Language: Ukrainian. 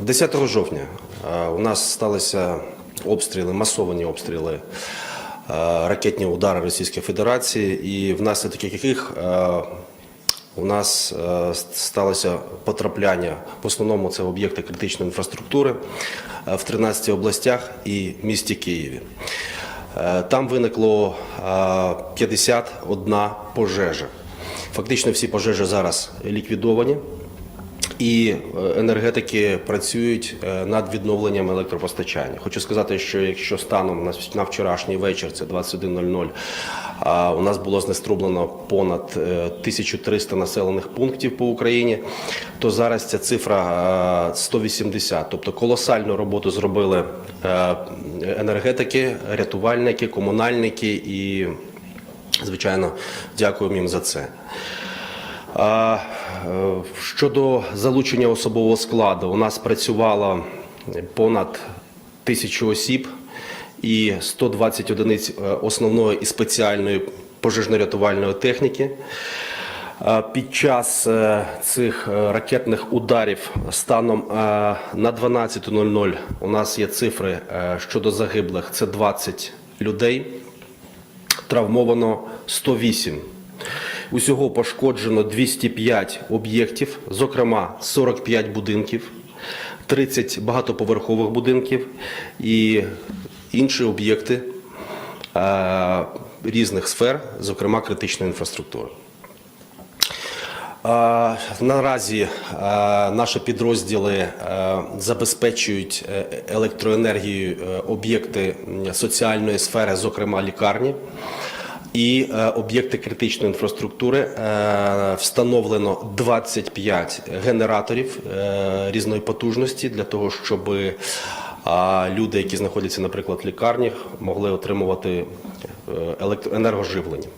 10 жовтня е, у нас сталися обстріли, масовані обстріли, е, ракетні удари Російської Федерації, і внаслідок яких е, у нас сталося потрапляння, в основному це в об'єкти критичної інфраструктури в 13 областях і місті Києві. Там виникло е, 51 пожежа. Фактично всі пожежі зараз ліквідовані. І е, енергетики працюють е, над відновленням електропостачання. Хочу сказати, що якщо станом на вчорашній вечір, це 21.00, а у нас було знеструблено понад е, 1300 населених пунктів по Україні, то зараз ця цифра е, 180. Тобто колосальну роботу зробили е, енергетики, рятувальники, комунальники і, звичайно, дякуємо їм за це. Е, Щодо залучення особового складу, у нас працювало понад тисячу осіб і 120 одиниць е, основної і спеціальної пожежно-рятувальної техніки. Під час е, цих е, ракетних ударів станом е, на 12.00 у нас є цифри е, щодо загиблих. Це 20 людей травмовано 108. Усього пошкоджено 205 об'єктів, зокрема 45 будинків, 30 багатоповерхових будинків і інші об'єкти е, різних сфер, зокрема критичної інфраструктури. Е, Наразі е, наші підрозділи забезпечують електроенергією об'єкти соціальної сфери, зокрема лікарні. І е, об'єкти критичної інфраструктури е, встановлено 25 генераторів е, різної потужності для того, щоб е, люди, які знаходяться, наприклад, в лікарнях, могли отримувати е, електроенергоживлення.